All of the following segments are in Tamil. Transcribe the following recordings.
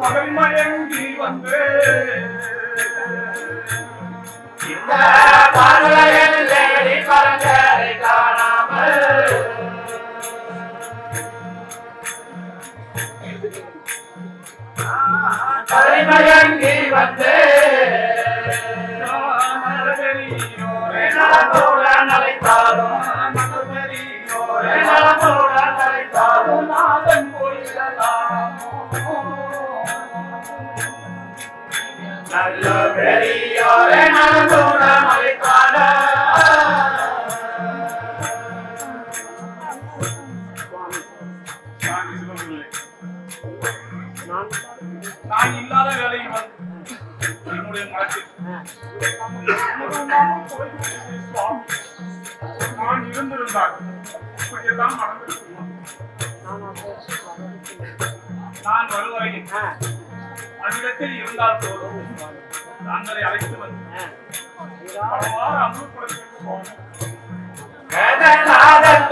பகல் மயங்கி வந்து. இந்த பறவை நடந்திருக்குமா? நான் வருவரையில் அவ்விடத்தில் இருந்தால் போதும் தாங்களை அழைத்து வந்து பலவாறு அமுல்படுத்திட்டு போனேன் வேதநாதன்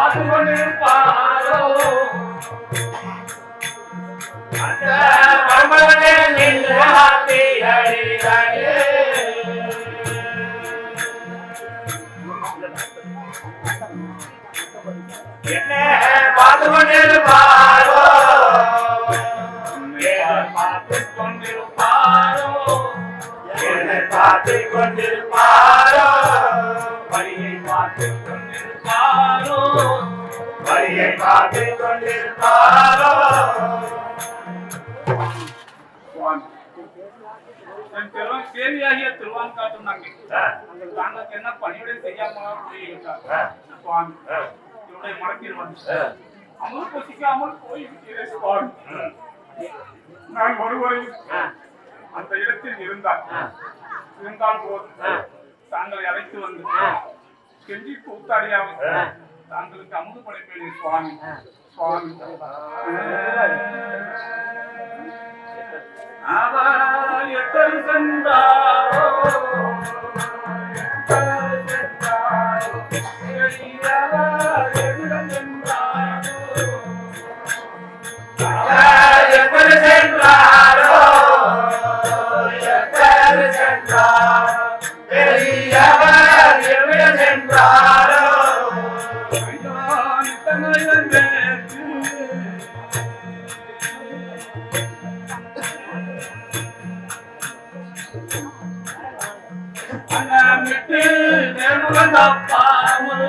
பார்த்து கொண்டிருப்பாரோ அந்த மர்மனே என்ன பார்த்து கொண்டிருப்பாரோ பார்த்து கொண்டிருப்பாரோ பார்த்து கொண்டிருப்பாரோ பார்த்து கொண்டிருப்பாரோ வழியை பார்த்து திருவன் தேவியாகிய திருவான் காட்டும் நாங்கள் தாங்களுக்கு என்ன பணியுடைய செய்யாமலா போயிருக்கார் சுவாமி என்னுடைய மனத்தில் வந்து அமல் பசிக்காமல் போய்விட்டீரே சுவாமி. நான் ஒருவரை அந்த இடத்தில் இருந்தார் இருந்தால் போதும். தாங்களை அழைத்து வந்து கெஞ்சி கூத்தாடியாமல் தாங்களுக்கு அமுது படைப்பேன் சுவாமி. சுவாமி. அவர் எத்தனை சென்றாரோ? அண்ணமிட்டு நேர்முகந்தப்பாமல்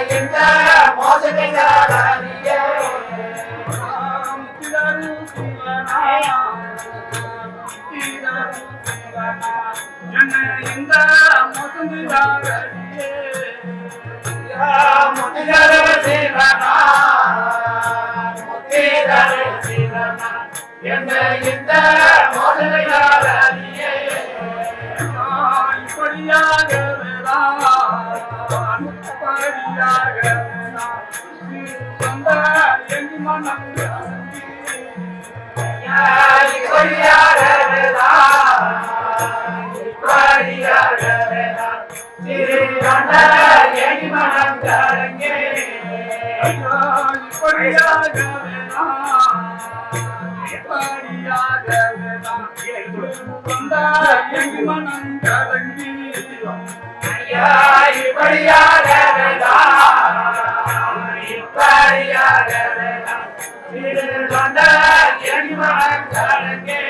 என்ன இந்த மோசத்தை தாராதியே மனம் கலங்கி ஐயா இப்படியா சிவனா என்ன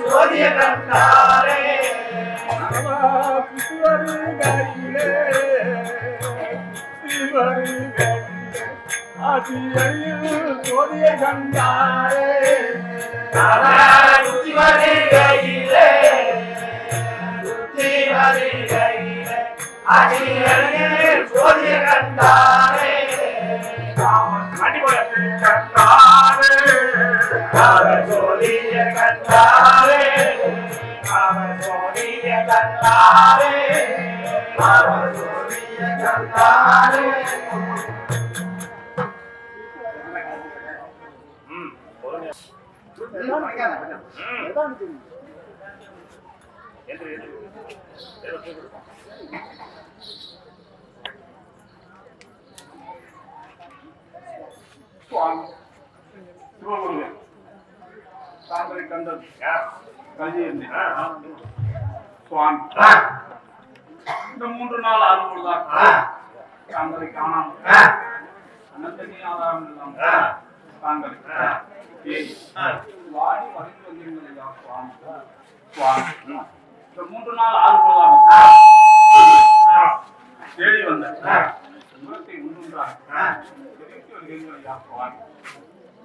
ஜோதிய கண்டாரே கொடிய கண்டாரே சுத்தி வருகையிலே சுத்தி வருகையிலே அடியடியே ஜோதிய கண்டாரே சுவாமி சிவகுருவே தாங்களை கண்டது. கல்வி சுவாமி. இந்த மூன்று நாள் அறுபதுதான் தாங்களை காணாமல் அனந்தனி ஆதாரம் இல்லாமல் தாங்களை வாடி வரைந்து வந்திருந்தது சுவாமி. சுவாமி. இந்த மூன்று நாள் அறுபதுதான் தேடி வந்த உலகத்தை உண்டுன்றார் வருகிறீர்கள் ஐயா சுவாமி.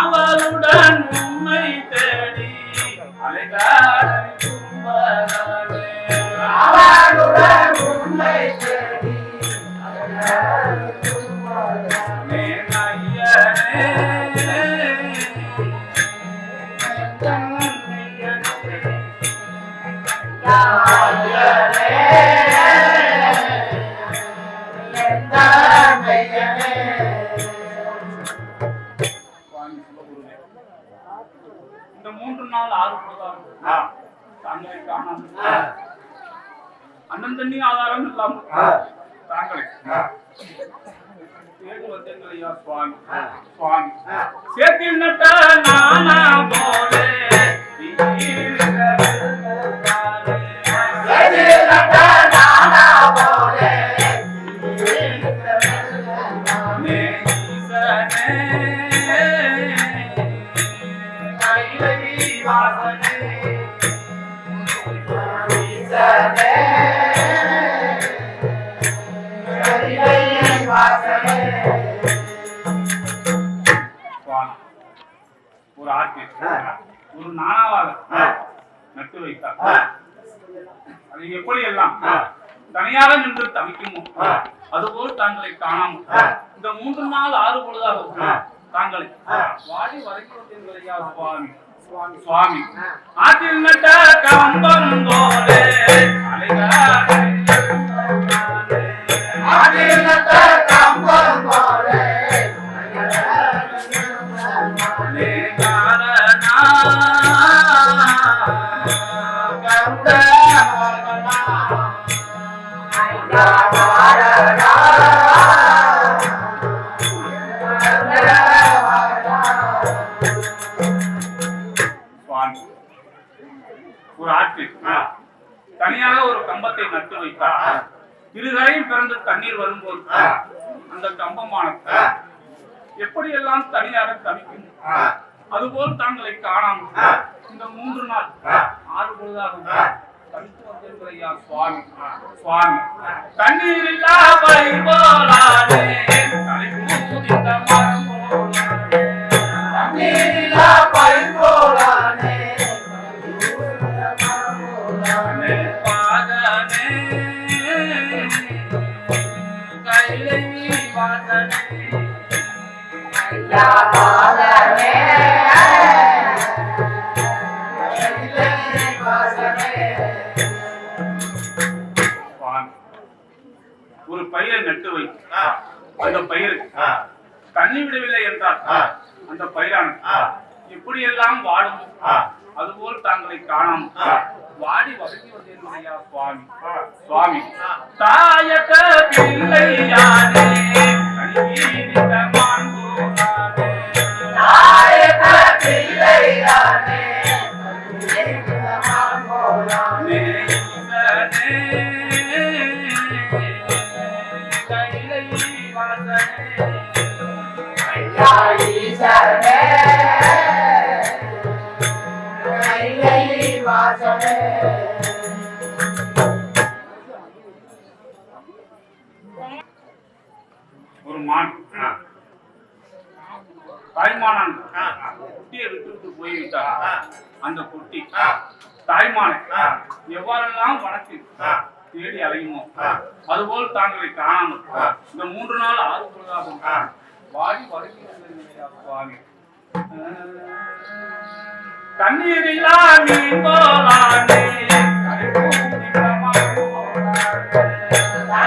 அவருடன் உண்மை தேடி அலைகாடும் இந்த மூன்று நாள் ஆறு தாங்களை காணாமல் அண்ணன் தண்ணி ஆதாரம் இல்லாமல் தாங்களை. தேடி வந்தீர்கள் ஐயா சுவாமி? சுவாமி. சேத்தில் நட்ட நானா போலே எப்படி எல்லாம் தனியாக நின்று தவிக்குமோ அதுபோல் தாங்களை காணாமல் இந்த மூன்று நாள் ஆறு பொழுதாக தாங்களை வாடி வரைக்கும் சுவாமி. சுவாமி. ஆற்றில் நட்ட கம்பம் போலே சுவாமி இந்த மூன்று நாள் ஆறு பொழுதாக தவித்து வந்தீர்கள் ஐயா சுவாமி. சுவாமி தண்ணீர் இல்லா போலானே தலை தண்ணி விடவில்லை என்றால் அந்த பயிரானது எப்படியெல்லாம் வாடும் அதுபோல் தாங்களை காணாமல் வாடி வதங்கி வந்தேன் ஐயா சுவாமி. சுவாமி. தாயக்க பிள்ளையானே ஒரு மான் தாய்மானான். குட்டியை போய்விட்டார் அந்த குட்டி. தாய்மானை. எவ்வாறெல்லாம் வனத்து தேடி அலையுமோ அதுபோல் தாங்களை காணாமல் இந்த மூன்று நாள் ஆறு பொழுதாகும் வாடி வதங்கி வந்தேன் சுவாமி தண்ணீர் இல்லா மீன் போலானே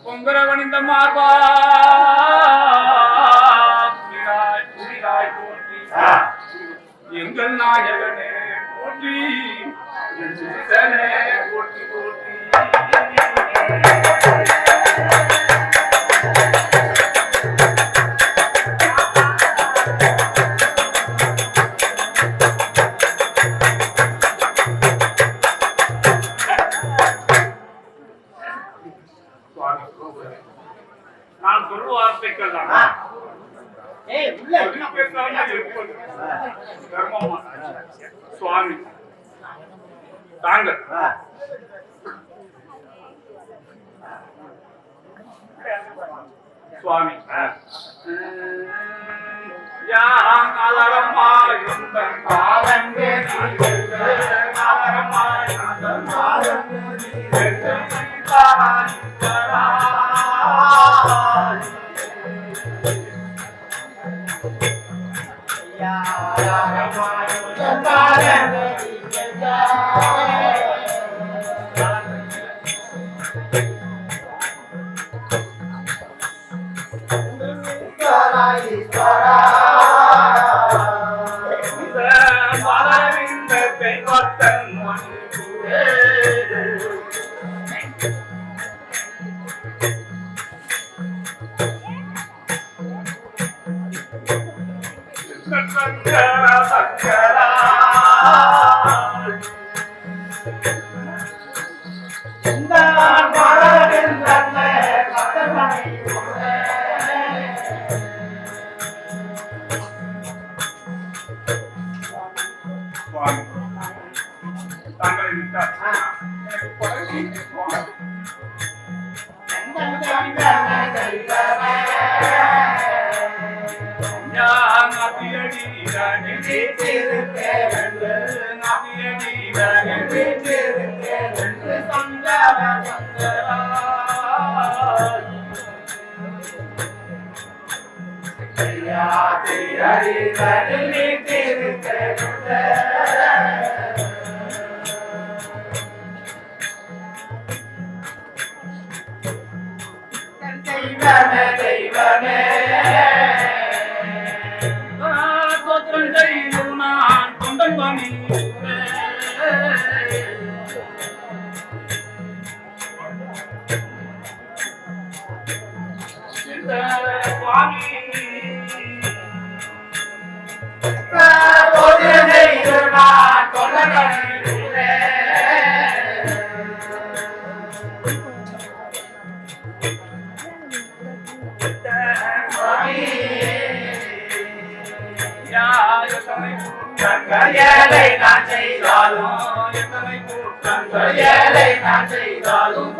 பொங்கரவனிந்த மார்பா புதிராய் எங்கள் நாயகனே போற்றி. போற்றி. சொல்லும் வார்த்தைகள் தான்? ஆ. ஏய் உள்ள. பதில் பேசாமல் இருப்பது தர்மமா? சுவாமி. தாங்கள் ஆ. சுவாமி. சுவாமி ஏழை நான் செய்தாலும் எத்தனை ஏழை நான் செய்தாலும்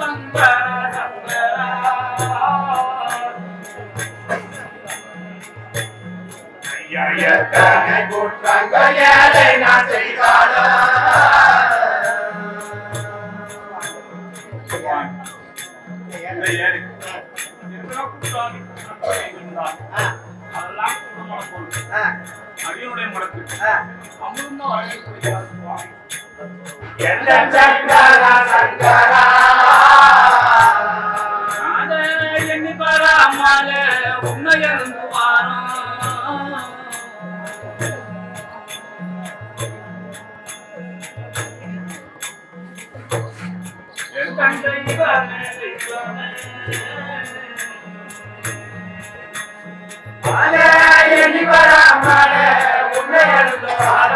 எத்தனை ஏழை நான் செய்தாலும் அதெல்லாம் குடும்பம் பொருள் அடியனுடைய மனத்துக்கு அமிர்ந்த வழங்கக்கூடிய சுவாமி அத எண்ணி பராமல உண்மையருந்து வாரம் என் தந்தை இவனே. எண்ணி உன்னை அழுத்த பாட